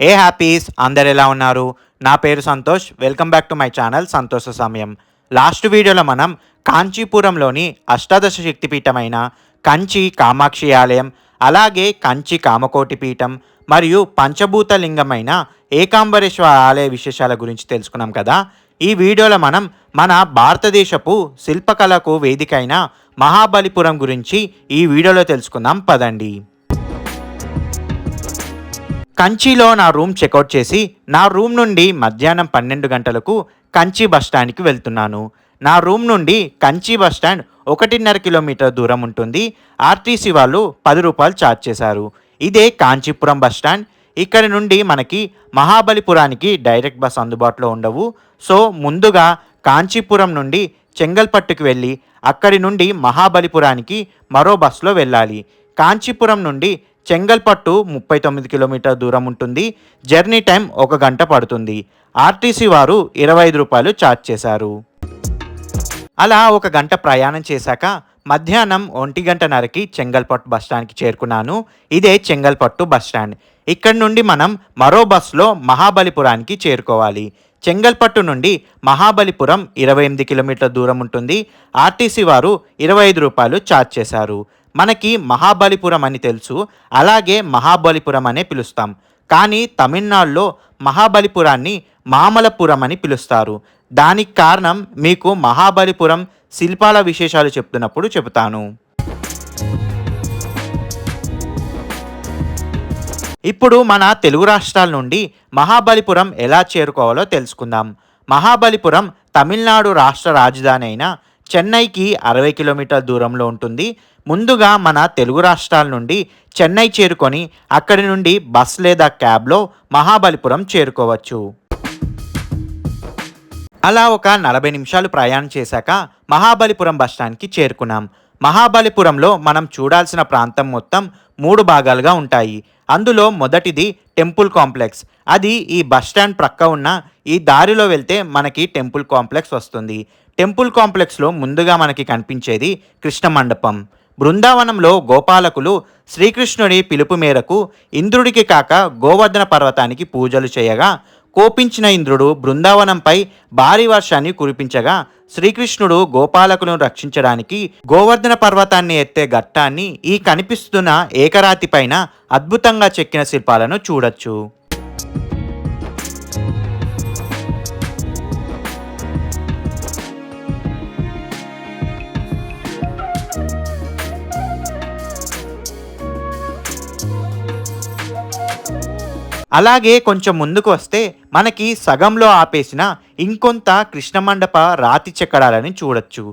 ఏ happies? అందరు ఎలా ఉన్నారు? నా పేరు Santosh. Welcome back to my channel Santosha Samayam. Last వీడియోలో మనం కాంచీపురంలోని అష్టాదశ శక్తిపీఠమైన కంచి కామాక్షి ఆలయం అలాగే కంచి కామకోటి పీఠం మరియు పంచభూత లింగమైన ఏకాంబరేశ్వర ఆలయ విశేషాల గురించి తెలుసుకున్నాం కదా? ఈ వీడియోలో మనం మన భారతదేశపు శిల్పకళకు వేదికైన మహాబలిపురం గురించి ఈ వీడియోలో తెలుసుకుందాం. పదండి. కంచిలో నా రూమ్ చెక్అవుట్ చేసి నా రూమ్ నుండి మధ్యాహ్నం పన్నెండు గంటలకు కంచి బస్ స్టాండ్కి వెళ్తున్నాను. నా రూమ్ నుండి కంచి బస్ స్టాండ్ ఒకటిన్నర కిలోమీటర్ దూరం ఉంటుంది. ఆర్టీసీ వాళ్ళు పది రూపాయలు ఛార్జ్ చేశారు. ఇదే కాంచీపురం బస్టాండ్ ఇక్కడ నుండి మనకి మహాబలిపురానికి డైరెక్ట్ బస్ అందుబాటులో ఉండవు. సో ముందుగా కాంచీపురం నుండి చెంగల్పట్టుకు వెళ్ళి అక్కడి నుండి మహాబలిపురానికి మరో బస్సులో వెళ్ళాలి. కాంచీపురం నుండి చెంగల్పట్టు ముప్పై తొమ్మిది కిలోమీటర్ దూరం ఉంటుంది. జర్నీ టైం ఒక గంట పడుతుంది. ఆర్టీసీ వారు ఇరవై ఐదు రూపాయలు ఛార్జ్ చేశారు. అలా ఒక గంట ప్రయాణం చేశాక మధ్యాహ్నం ఒంటి గంటన్నరకి చెంగల్పట్టు బస్టాండ్కి చేరుకున్నాను. ఇదే చెంగల్పట్టు బస్ స్టాండ్. ఇక్కడ నుండి మనం మరో బస్సులో మహాబలిపురానికి చేరుకోవాలి. చెంగల్పట్టు నుండి మహాబలిపురం ఇరవై ఎనిమిది కిలోమీటర్ల దూరం ఉంటుంది. ఆర్టీసీ వారు ఇరవై ఐదు రూపాయలు ఛార్జ్ చేశారు. మనకి మహాబలిపురం అని తెలుసు అలాగే మహాబలిపురం అనే పిలుస్తాం. కానీ తమిళనాడులో మహాబలిపురాన్ని మామలపురం అని పిలుస్తారు. దానికి కారణం మీకు మహాబలిపురం శిల్పాల విశేషాలు చెప్తున్నప్పుడు చెబుతాను. ఇప్పుడు మన తెలుగు రాష్ట్రాల నుండి మహాబలిపురం ఎలా చేరుకోవాలో తెలుసుకుందాం. మహాబలిపురం తమిళనాడు రాష్ట్ర రాజధాని అయిన చెన్నైకి అరవై కిలోమీటర్ల దూరంలో ఉంటుంది. ముందుగా మన తెలుగు రాష్ట్రాల నుండి చెన్నై చేరుకొని అక్కడి నుండి బస్ లేదా క్యాబ్లో మహాబలిపురం చేరుకోవచ్చు. అలా ఒక నలభై నిమిషాలు ప్రయాణం చేశాక మహాబలిపురం బస్టాండ్కి చేరుకున్నాం. మహాబలిపురంలో మనం చూడాల్సిన ప్రాంతం మొత్తం మూడు భాగాలుగా ఉంటాయి. అందులో మొదటిది టెంపుల్ కాంప్లెక్స్. అది ఈ బస్ స్టాండ్ ప్రక్క ఉన్న ఈ దారిలో వెళ్తే మనకి టెంపుల్ కాంప్లెక్స్ వస్తుంది. టెంపుల్ కాంప్లెక్స్లో ముందుగా మనకి కనిపించేది కృష్ణ మండపం బృందావనంలో గోపాలకులు శ్రీకృష్ణుడి పిలుపు మేరకు ఇంద్రుడికి కాక గోవర్ధన పర్వతానికి పూజలు చేయగా కోపించిన ఇంద్రుడు బృందావనంపై భారీ వర్షాన్ని కురిపించగా శ్రీకృష్ణుడు గోపాలకులను రక్షించడానికి గోవర్ధన పర్వతాన్ని ఎత్తే ఘట్టాన్ని ఈ కనిపిస్తున్న ఏకరాతి పైన అద్భుతంగా చెక్కిన శిల్పాలను చూడొచ్చు. అలాగే కొంచెం ముందుకు వస్తే మనకి సగంలో ఆపేసిన ఇంకొంత కృష్ణమండప రాతి చెక్కడాలని చూడొచ్చు.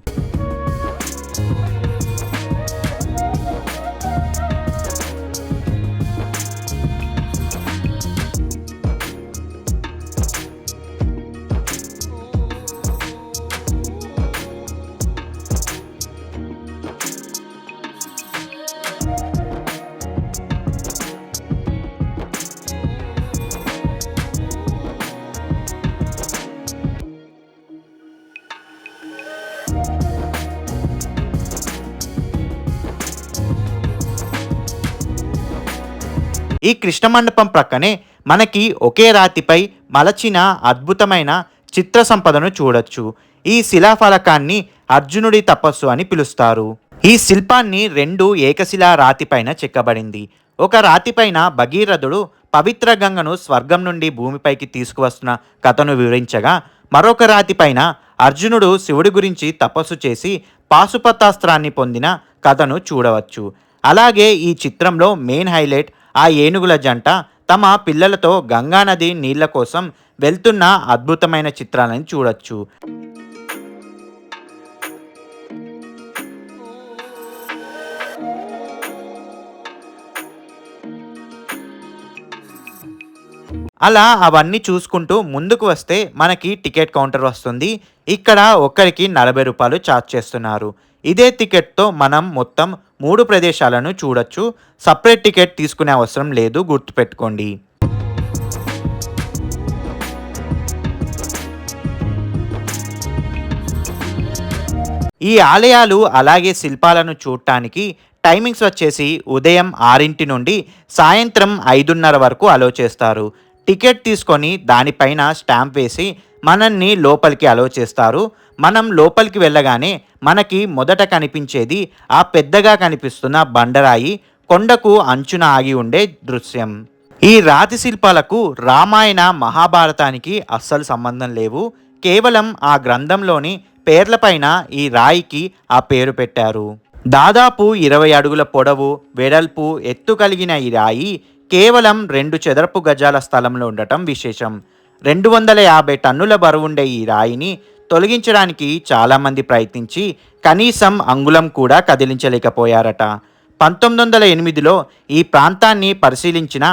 ఈ కృష్ణ మండపం ప్రక్కనే మనకి ఒకే రాతిపై మలచిన అద్భుతమైన చిత్ర సంపదను చూడొచ్చు. ఈ శిలాఫలకాన్ని అర్జునుడి తపస్సు అని పిలుస్తారు. ఈ శిల్పాన్ని రెండు ఏకశిలా రాతిపైన చెక్కబడింది. ఒక రాతిపైన భగీరథుడు పవిత్ర గంగను స్వర్గం నుండి భూమిపైకి తీసుకువస్తున్న కథను వివరించగా మరొక రాతిపైన అర్జునుడు శివుడి గురించి తపస్సు చేసి పాశుపతాస్త్రాన్ని పొందిన కథను చూడవచ్చు. అలాగే ఈ చిత్రంలో మెయిన్ హైలైట్ ఆ ఏనుగుల జంట తమ పిల్లలతో గంగానది నీళ్ళ కోసం వెళ్తున్న అద్భుతమైన చిత్రాలను చూడొచ్చు. అలా అవన్నీ చూసుకుంటూ ముందుకు వస్తే మనకి టికెట్ కౌంటర్ వస్తుంది. ఇక్కడ ఒక్కరికి నలభై రూపాయలు ఛార్జ్ చేస్తున్నారు. ఇదే టికెట్తో మనం మొత్తం మూడు ప్రదేశాలను చూడొచ్చు. సపరేట్ టికెట్ తీసుకునే అవసరం లేదు గుర్తుపెట్టుకోండి. ఈ ఆలయాలు అలాగే శిల్పాలను చూడటానికి టైమింగ్స్ వచ్చేసి ఉదయం ఆరింటి నుండి సాయంత్రం ఐదున్నర వరకు అలో చేస్తారు. టికెట్ తీసుకొని దానిపైన స్టాంప్ వేసి మనల్ని లోపలికి అలో చేస్తారు. మనం లోపలికి వెళ్ళగానే మనకి మొదట కనిపించేది ఆ పెద్దగా కనిపిస్తున్న బండరాయి కొండకు అంచున ఆగి ఉండే దృశ్యం. ఈ రాతి శిల్పాలకు రామాయణ మహాభారతానికి అస్సలు సంబంధం లేవు. కేవలం ఆ గ్రంథంలోని పేర్లపైన ఈ రాయికి ఆ పేరు పెట్టారు. దాదాపు ఇరవై అడుగుల పొడవు వెడల్పు ఎత్తు కలిగిన ఈ రాయి కేవలం రెండు చదరపు గజాల స్థలంలో ఉండటం విశేషం. రెండు వందల యాభై టన్నుల బరువుండే ఈ రాయిని తొలగించడానికి చాలామంది ప్రయత్నించి కనీసం అంగుళం కూడా కదిలించలేకపోయారట. పంతొమ్మిది వందల ఎనిమిదిలో ఈ ప్రాంతాన్ని పరిశీలించిన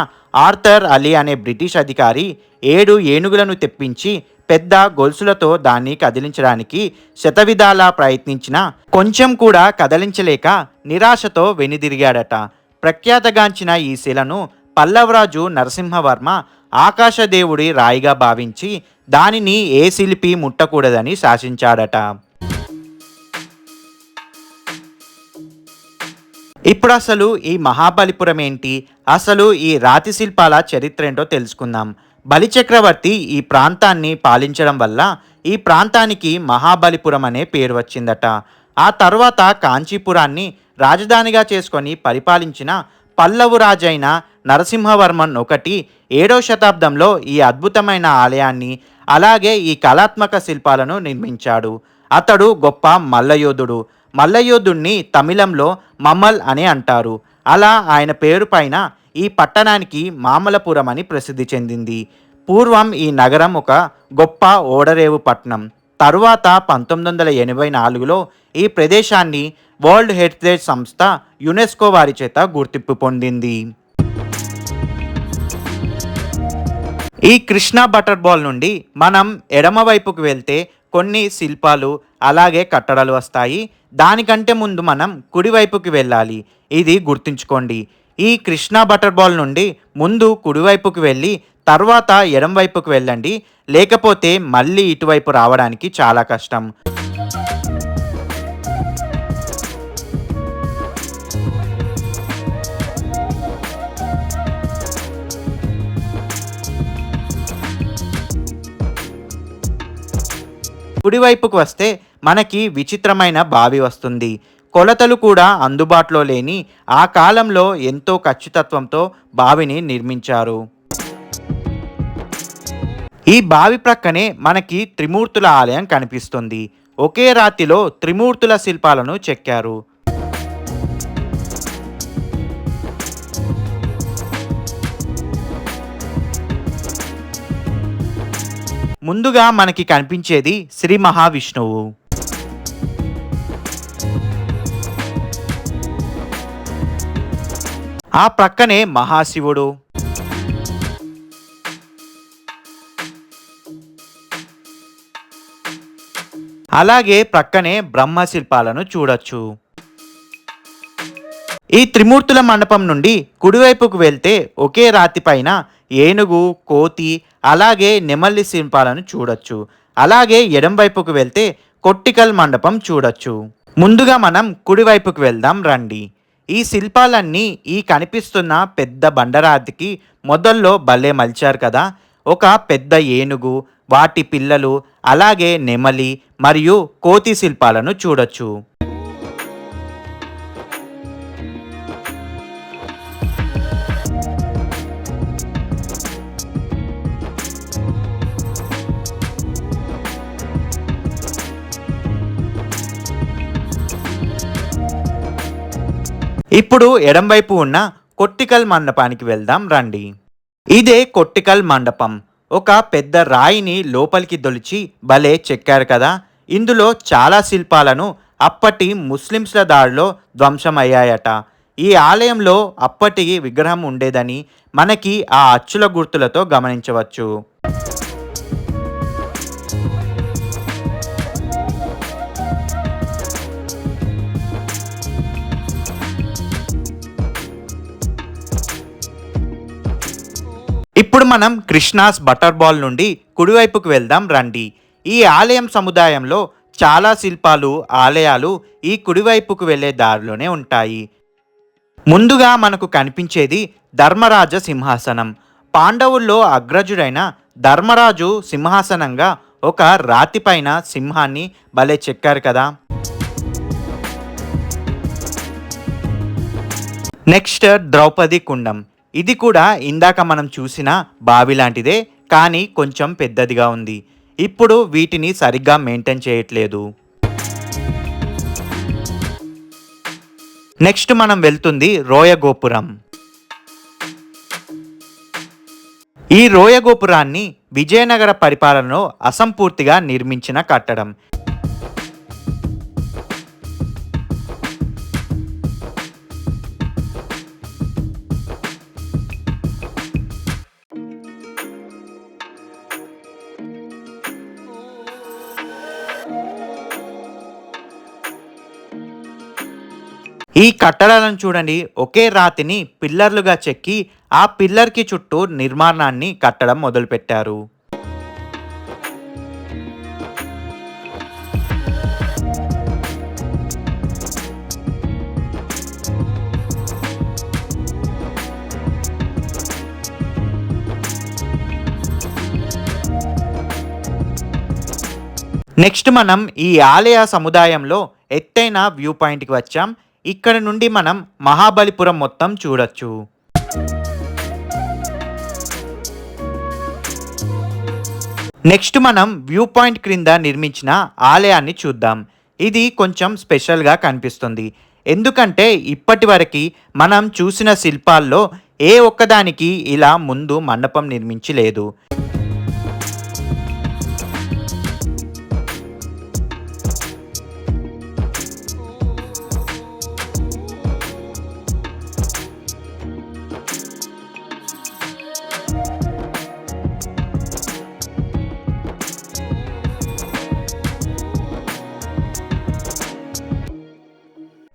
ఆర్థర్ అలీ అనే బ్రిటిష్ అధికారి ఏడు ఏనుగులను తెప్పించి పెద్ద గొలుసులతో దాన్ని కదిలించడానికి శతవిధాలా ప్రయత్నించినా కొంచెం కూడా కదలించలేక నిరాశతో వెనుదిరిగాడట. ప్రఖ్యాతగాంచిన ఈ శిలను పల్లవరాజు నరసింహవర్మ ఆకాశదేవుడి రాయిగా భావించి దానిని ఏ శిల్పి ముట్టకూడదని శాసించాడట. ఇప్పుడు అసలు ఈ మహాబలిపురం ఏంటి అసలు ఈ రాతి శిల్పాల చరిత్ర ఏంటో తెలుసుకుందాం. బలిచక్రవర్తి ఈ ప్రాంతాన్ని పాలించడం వల్ల ఈ ప్రాంతానికి మహాబలిపురం అనే పేరు వచ్చిందట. ఆ తర్వాత కాంచీపురాన్ని రాజధానిగా చేసుకొని పరిపాలించిన పల్లవు రాజైన నరసింహవర్మన్ ఒకటి ఏడవ శతాబ్దంలో ఈ అద్భుతమైన ఆలయాన్ని అలాగే ఈ కళాత్మక శిల్పాలను నిర్మించాడు. అతడు గొప్ప మల్లయోధుడు. మల్లయోధుణ్ణి తమిళంలో మమ్మల్ అని అంటారు. అలా ఆయన పేరు పైన ఈ పట్టణానికి మామలపురం అని ప్రసిద్ధి చెందింది. పూర్వం ఈ నగరం ఒక గొప్ప ఓడరేవు పట్టణం. తరువాత పంతొమ్మిది వందల ఎనభై నాలుగులో ఈ ప్రదేశాన్ని వరల్డ్ హెరిటేజ్ సంస్థ యునెస్కో వారి చేత గుర్తింపు పొందింది. ఈ కృష్ణా బటర్ బాల్ నుండి మనం ఎడమవైపుకు వెళ్తే కొన్ని శిల్పాలు అలాగే కట్టడాలు వస్తాయి. దానికంటే ముందు మనం కుడివైపుకి వెళ్ళాలి. ఇది గుర్తుంచుకోండి. ఈ కృష్ణా బటర్ బాల్ నుండి ముందు కుడివైపుకి వెళ్ళి తర్వాత ఎడమవైపుకు వెళ్ళండి. లేకపోతే మళ్ళీ ఇటువైపు రావడానికి చాలా కష్టం. కుడివైపుకు వస్తే మనకి విచిత్రమైన బావి వస్తుంది. కొలతలు కూడా అందుబాటులో లేని ఆ కాలంలో ఎంతో ఖచ్చితత్వంతో బావిని నిర్మించారు. ఈ బావి ప్రక్కనే మనకి త్రిమూర్తుల ఆలయం కనిపిస్తుంది. ఒకే రాతిలో త్రిమూర్తుల శిల్పాలను చెక్కారు. ముందుగా మనకి కనిపించేది శ్రీ మహావిష్ణువు. ఆ ప్రక్కనే మహాశివుడు. అలాగే ప్రక్కనే బ్రహ్మ శిల్పాలను చూడొచ్చు. ఈ త్రిమూర్తుల మండపం నుండి కుడివైపుకు వెళ్తే ఒకే రాతి పైన ఏనుగు కోతి అలాగే నెమల్లి శిల్పాలను చూడొచ్చు. అలాగే ఎడంవైపుకు వెళ్తే కొట్టికల్ మండపం చూడొచ్చు. ముందుగా మనం కుడివైపుకు వెళ్దాం రండి. ఈ శిల్పాలన్నీ ఈ కనిపిస్తున్న పెద్ద బండరాతికి మొదల్లో భలే మలిచారు కదా. ఒక పెద్ద ఏనుగు వాటి పిల్లలు అలాగే నెమలి మరియు కోతి శిల్పాలను చూడొచ్చు. ఇప్పుడు ఎడంవైపు ఉన్న కొట్టికల్ మండపానికి వెళ్దాం రండి. ఇదే కొట్టికల్ మండపం. ఒక పెద్ద రాయిని లోపలికి దొలిచి భలే చెక్కారు కదా. ఇందులో చాలా శిల్పాలను అప్పటి ముస్లింస్ల దాడిలో ధ్వంసమయ్యాయట. ఈ ఆలయంలో అప్పటి విగ్రహం ఉండేదని మనకి ఆ అచ్చుల గుర్తులతో గమనించవచ్చు. ఇప్పుడు మనం కృష్ణాస్ బటర్ బాల్ నుండి కుడివైపుకు వెళ్దాం రండి. ఈ ఆలయం సముదాయంలో చాలా శిల్పాలు ఆలయాలు ఈ కుడివైపుకు వెళ్ళే దారిలోనే ఉంటాయి. ముందుగా మనకు కనిపించేది ధర్మరాజ సింహాసనం. పాండవుల్లో అగ్రజుడైన ధర్మరాజు సింహాసనంగా ఒక రాతిపైన సింహాన్ని భలే చెక్కారు కదా. నెక్స్ట్ ద్రౌపది కుండం. ఇది కూడా ఇందాక మనం చూసిన బావి లాంటిదే కానీ కొంచెం పెద్దదిగా ఉంది. ఇప్పుడు వీటిని సరిగ్గా మెయింటైన్ చేయట్లేదు. నెక్స్ట్ మనం వెళ్తుంది రోయగోపురం ఈ రోయగోపురాన్ని విజయనగర పరిపాలనలో అసంపూర్తిగా నిర్మించిన కట్టడం. ఈ కట్టడాలను చూడండి. ఒకే రాతిని పిల్లర్లుగా చెక్కి ఆ పిల్లర్కి చుట్టూ నిర్మాణాన్ని కట్టడం మొదలుపెట్టారు. నెక్స్ట్ మనం ఈ ఆలయ సముదాయంలో ఎత్తైన వ్యూ పాయింట్కి వచ్చాం. ఇక్కడ నుండి మనం మహాబలిపురం మొత్తం చూడొచ్చు. నెక్స్ట్ మనం వ్యూ పాయింట్ క్రింద నిర్మించిన ఆలయాన్ని చూద్దాం. ఇది కొంచెం స్పెషల్గా కనిపిస్తుంది. ఎందుకంటే ఇప్పటి వరకు మనం చూసిన శిల్పాల్లో ఏ ఒక్కదానికి ఇలా ముందు మండపం నిర్మించలేదు.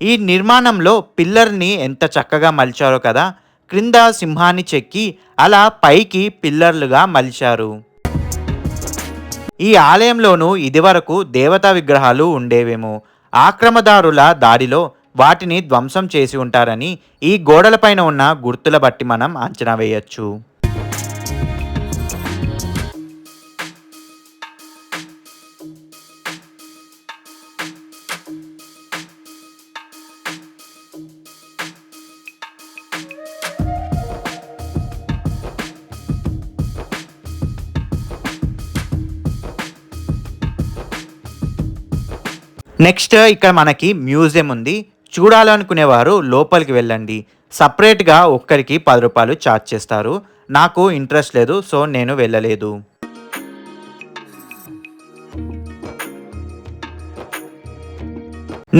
ఈ నిర్మాణంలో పిల్లర్ని ఎంత చక్కగా మలిచారో కదా క్రింద సింహాన్ని చెక్కి అలా పైకి పిల్లర్లుగా మలిచారు. ఈ ఆలయంలోనూ ఇదివరకు దేవతా విగ్రహాలు ఉండేవేమో. ఆక్రమదారుల దారిలో వాటిని ధ్వంసం చేసి ఉంటారని ఈ గోడలపైన ఉన్న గుర్తుల బట్టి మనం అంచనా వేయచ్చు. నెక్స్ట్ ఇక్కడ మనకి మ్యూజియం ఉంది. చూడాలనుకునేవారు లోపలికి వెళ్ళండి. సపరేట్గా ఒక్కరికి పది రూపాయలు ఛార్జ్ చేస్తారు. నాకు ఇంట్రెస్ట్ లేదు సో నేను వెళ్ళలేదు.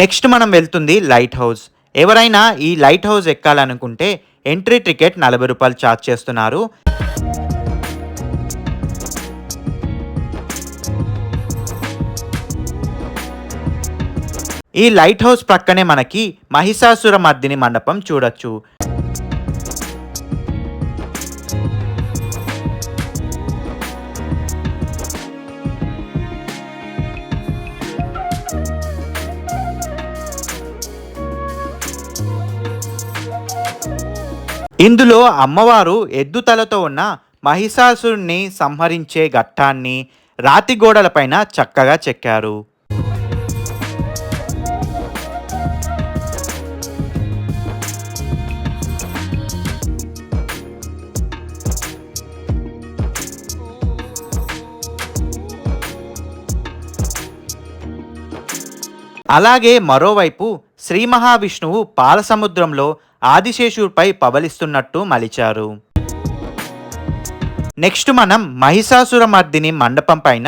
నెక్స్ట్ మనం వెళ్తుంది లైట్ హౌస్. ఎవరైనా ఈ లైట్ హౌస్ ఎక్కాలనుకుంటే ఎంట్రీ టికెట్ నలభై రూపాయలు ఛార్జ్ చేస్తున్నారు. ఈ లైట్ హౌస్ ప్రక్కనే మనకి మహిషాసుర మర్దిని మండపం చూడొచ్చు. ఇందులో అమ్మవారు ఎద్దు తలతో ఉన్న మహిషాసురుణ్ణి సంహరించే ఘట్టాన్ని రాతి గోడలపైన చక్కగా చెక్కారు. అలాగే మరోవైపు శ్రీ మహావిష్ణువు పాలసముద్రంలో ఆదిశేషుపై పవలిస్తున్నట్టు మలిచారు. నెక్స్ట్ మనం మహిషాసురమర్దిని మండపం పైన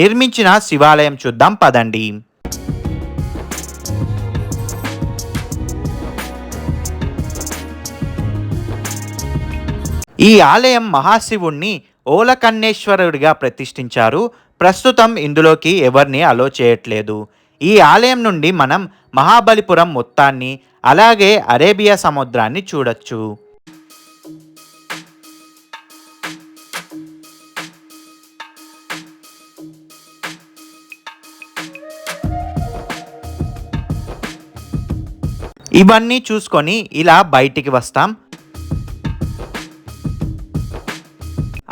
నిర్మించిన శివాలయం చూద్దాం పదండి. ఈ ఆలయం మహాశివుణ్ణి ఓలకన్నేశ్వరుడిగా ప్రతిష్ఠించారు. ప్రస్తుతం ఇందులోకి ఎవరిని అలో చేయట్లేదు. ఈ ఆలయం నుండి మనం మహాబలిపురం మొత్తాన్ని అలాగే అరేబియా సముద్రాన్ని చూడొచ్చు. ఇవన్నీ చూసుకొని ఇలా బయటికి వస్తాం.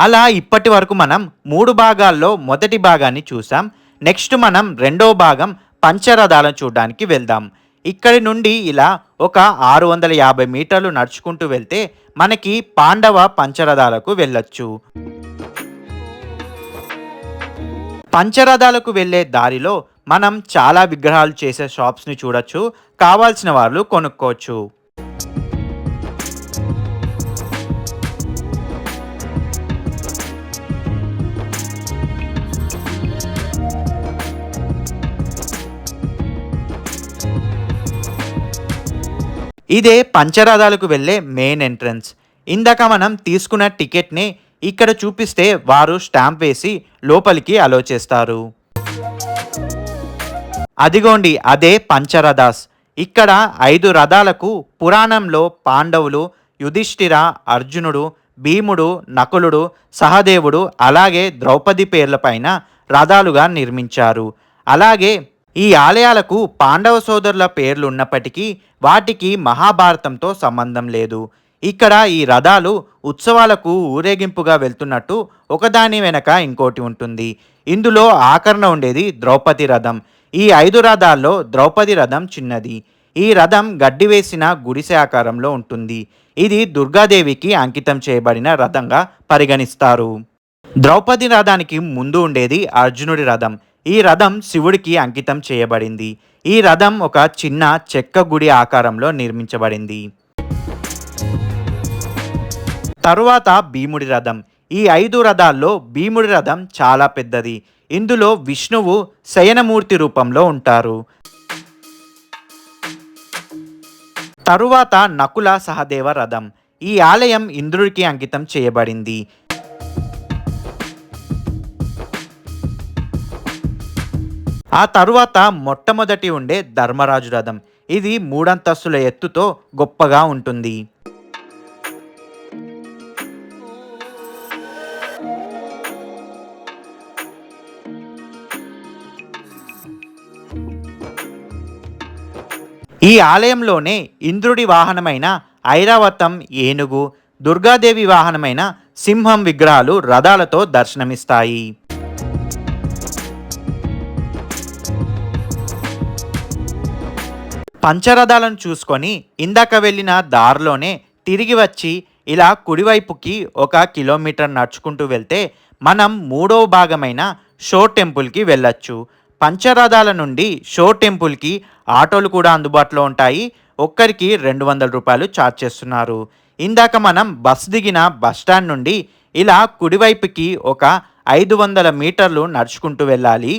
అలా ఇప్పటి వరకు మనం మూడు భాగాల్లో మొదటి భాగాన్ని చూసాం నెక్స్ట్ మనం రెండో భాగం పంచరథాలను చూడడానికి వెళ్దాం. ఇక్కడి నుండి ఇలా ఒక ఆరు వందల యాభై మీటర్లు నడుచుకుంటూ వెళ్తే మనకి పాండవ పంచరథాలకు వెళ్ళొచ్చు. పంచరథాలకు వెళ్ళే దారిలో మనం చాలా విగ్రహాలు చేసే షాప్స్ని చూడొచ్చు. కావాల్సిన వాళ్ళు కొనుక్కోవచ్చు. ఇదే పంచరథాలకు వెళ్ళే మెయిన్ ఎంట్రన్స్. ఇందాక మనం తీసుకున్న టికెట్ని ఇక్కడ చూపిస్తే వారు స్టాంప్ వేసి లోపలికి అలో చేస్తారు. అదిగోండి అదే పంచరథాస్. ఇక్కడ ఐదు రథాలకు పురాణంలో పాండవులు యుధిష్ఠిర అర్జునుడు భీముడు నకులుడు సహదేవుడు అలాగే ద్రౌపది పేర్లపైన రథాలుగా నిర్మించారు. అలాగే ఈ ఆలయాలకు పాండవ సోదరుల పేర్లు ఉన్నప్పటికీ వాటికి మహాభారతంతో సంబంధం లేదు. ఇక్కడ ఈ రథాలు ఉత్సవాలకు ఊరేగింపుగా వెళ్తున్నట్టు ఒకదాని వెనక ఇంకోటి ఉంటుంది. ఇందులో ఆకరణ ఉండేది ద్రౌపది రథం. ఈ ఐదు రథాల్లో ద్రౌపది రథం చిన్నది. ఈ రథం గడ్డి వేసిన గుడిసె ఆకారంలో ఉంటుంది. ఇది దుర్గాదేవికి అంకితం చేయబడిన రథంగా పరిగణిస్తారు. ద్రౌపది రథానికి ముందు ఉండేది అర్జునుడి రథం. ఈ రథం శివుడికి అంకితం చేయబడింది. ఈ రథం ఒక చిన్న చెక్క గుడి ఆకారంలో నిర్మించబడింది. తరువాత భీముడి రథం. ఈ ఐదు రథాల్లో భీముడి రథం చాలా పెద్దది. ఇందులో విష్ణువు శయనమూర్తి రూపంలో ఉంటారు. తరువాత నకుల సహదేవ రథం. ఈ ఆలయం ఇంద్రుడికి అంకితం చేయబడింది. ఆ తరువాత మొట్టమొదటి ఉండే ధర్మరాజు రథం ఇది మూడంతస్తుల ఎత్తుతో గొప్పగా ఉంటుంది. ఈ ఆలయంలోనే ఇంద్రుడి వాహనమైన ఐరావతం ఏనుగు దుర్గాదేవి వాహనమైన సింహం విగ్రహాలు రథాలతో దర్శనమిస్తాయి. పంచరథాలను చూసుకొని ఇందాక వెళ్ళిన దారిలోనే తిరిగి వచ్చి ఇలా కుడివైపుకి ఒక కిలోమీటర్ నడుచుకుంటూ వెళ్తే మనం మూడవ భాగమైన షో టెంపుల్కి వెళ్ళొచ్చు. పంచరథాల నుండి షో టెంపుల్కి ఆటోలు కూడా అందుబాటులో ఉంటాయి. ఒక్కరికి రెండు వందల రూపాయలు ఛార్జ్ చేస్తున్నారు. ఇందాక మనం బస్ దిగిన బస్ స్టాండ్ నుండి ఇలా కుడివైపుకి ఒక ఐదు వందల మీటర్లు నడుచుకుంటూ వెళ్ళాలి.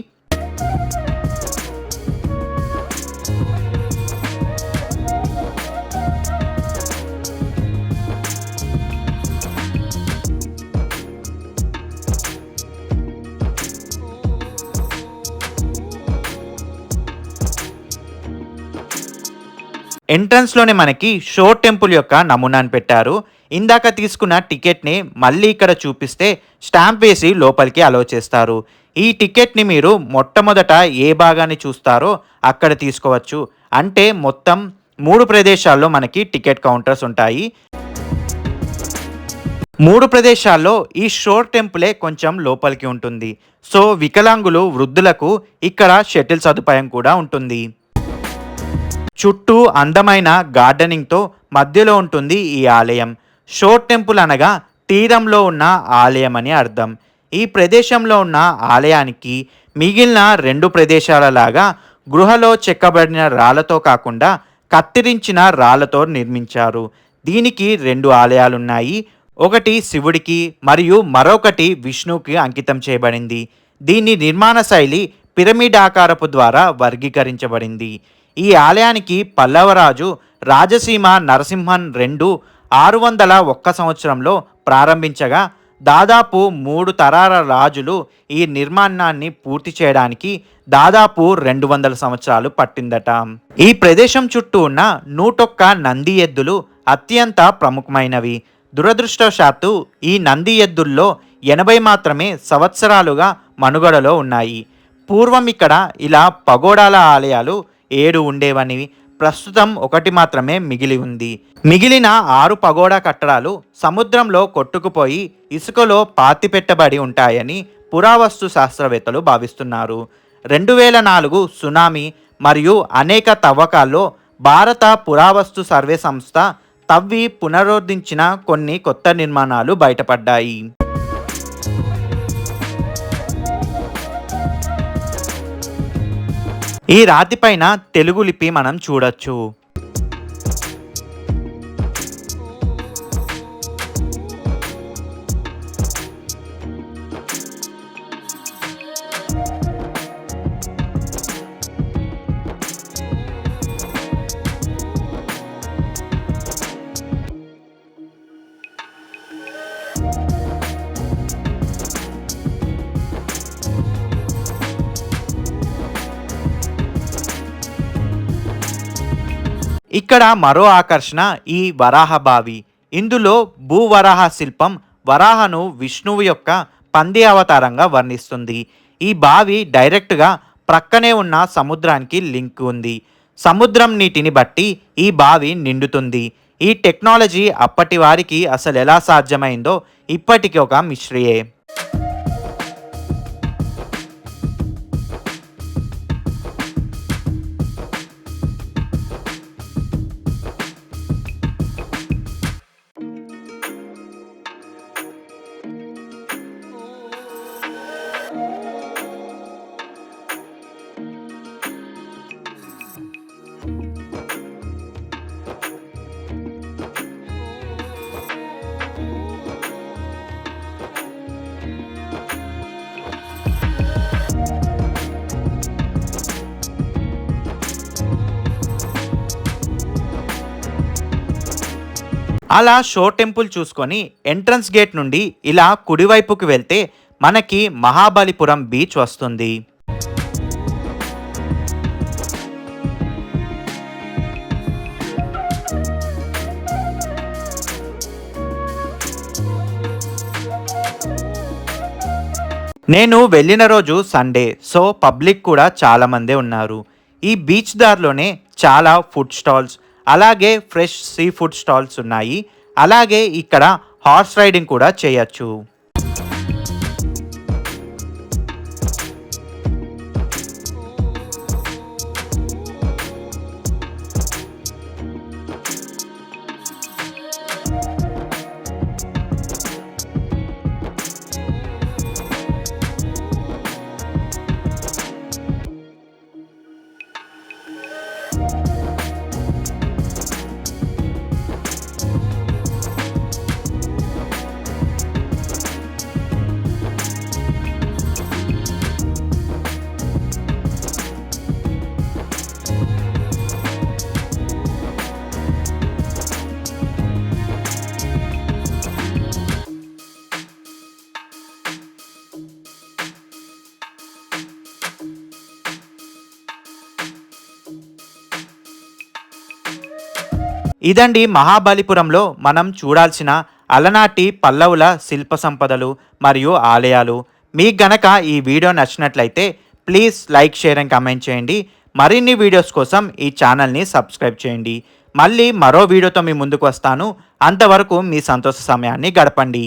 ఎంట్రన్స్లోనే మనకి షో టెంపుల్ యొక్క నమూనాను పెట్టారు. ఇందాక తీసుకున్న టికెట్ని మళ్ళీ ఇక్కడ చూపిస్తే స్టాంప్ వేసి లోపలికి అలో చేస్తారు. ఈ టికెట్ని మీరు మొట్టమొదట ఏ భాగాన్ని చూస్తారో అక్కడ తీసుకోవచ్చు. అంటే మొత్తం మూడు ప్రదేశాల్లో మనకి టికెట్ కౌంటర్స్ ఉంటాయి. మూడు ప్రదేశాల్లో ఈ షోర్ టెంపులే కొంచెం లోపలికి ఉంటుంది. సో వికలాంగులు వృద్ధులకు ఇక్కడ షటిల్ సదుపాయం కూడా ఉంటుంది. చుట్టూ అందమైన గార్డెనింగ్తో మధ్యలో ఉంటుంది ఈ ఆలయం. షోర్ టెంపుల్ అనగా తీరంలో ఉన్న ఆలయం అని అర్థం. ఈ ప్రదేశంలో ఉన్న ఆలయానికి మిగిలిన రెండు ప్రదేశాలలాగా గృహలో చెక్కబడిన రాళ్ళతో కాకుండా కత్తిరించిన రాళ్ళతో నిర్మించారు. దీనికి రెండు ఆలయాలున్నాయి. ఒకటి శివుడికి మరియు మరొకటి విష్ణువుకి అంకితం చేయబడింది. దీని నిర్మాణ శైలి పిరమిడ్ ఆకారపు ద్వారా వర్గీకరించబడింది. ఈ ఆలయానికి పల్లవరాజు రాజసీమ నరసింహన్ రెండు ఆరు వందల ఒక్క సంవత్సరంలో ప్రారంభించగా దాదాపు మూడు తరాల రాజులు ఈ నిర్మాణాన్ని పూర్తి చేయడానికి దాదాపు రెండు వందల సంవత్సరాలు పట్టిందట. ఈ ప్రదేశం చుట్టూ ఉన్న నూటొక్క నంది ఎద్దులు అత్యంత ప్రముఖమైనవి. దురదృష్టవశాత్తు ఈ నంది ఎద్దుల్లో ఎనభై మాత్రమే సంవత్సరాలుగా మనుగడలో ఉన్నాయి. పూర్వం ఇక్కడ ఇలా పగోడాల ఆలయాలు ఏడు ఉండేవని ప్రస్తుతం ఒకటి మాత్రమే మిగిలి ఉంది. మిగిలిన ఆరు పగోడా కట్టడాలు సముద్రంలో కొట్టుకుపోయి ఇసుకలో పాతిపెట్టబడి ఉంటాయని పురావస్తు శాస్త్రవేత్తలు భావిస్తున్నారు. రెండు వేల నాలుగు సునామీ మరియు అనేక తవ్వకాల్లో భారత పురావస్తు సర్వే సంస్థ తవ్వి పునరుద్ధరించిన కొన్ని కొత్త నిర్మాణాలు బయటపడ్డాయి. ఈ రాతి పైన తెలుగు లిపి మనం చూడొచ్చు. ఇక్కడ మరో ఆకర్షణ ఈ వరాహ బావి. ఇందులో భూవరాహ శిల్పం వరాహను విష్ణువు యొక్క పంది అవతారంగా వర్ణిస్తుంది. ఈ బావి డైరెక్ట్గా ప్రక్కనే ఉన్న సముద్రానికి లింక్ ఉంది. సముద్రం నీటిని బట్టి ఈ బావి నిండుతుంది. ఈ టెక్నాలజీ అప్పటి వారికి అసలు ఎలా సాధ్యమైందో ఇప్పటికీ ఒక మిశ్రియే. అలా షో టెంపుల్ చూసుకొని ఎంట్రన్స్ గేట్ నుండి ఇలా కుడివైపుకి వెళ్తే మనకి మహాబలిపురం బీచ్ వస్తుంది. నేను వెళ్ళిన రోజు సండే సో పబ్లిక్ కూడా చాలామందే ఉన్నారు. ఈ బీచ్ దారిలోనే చాలా ఫుడ్ స్టాల్స్ అలాగే ఫ్రెష్ సీ ఫుడ్ స్టాల్స్ ఉన్నాయి. అలాగే ఇక్కడ హార్స్ రైడింగ్ కూడా చేయొచ్చు. ఇదండి మహాబలిపురంలో మనం చూడాల్సిన అలనాటి పల్లవుల శిల్ప సంపదలు మరియు ఆలయాలు. మీకు గనక ఈ వీడియో నచ్చినట్లయితే please like share and comment చేయండి. మరిన్ని వీడియోస్ కోసం ఈ ఛానల్ని సబ్స్క్రైబ్ చేయండి. మళ్ళీ మరో వీడియోతో మీ ముందుకు వస్తాను. అంతవరకు మీ సంతోష సమయాన్ని గడపండి.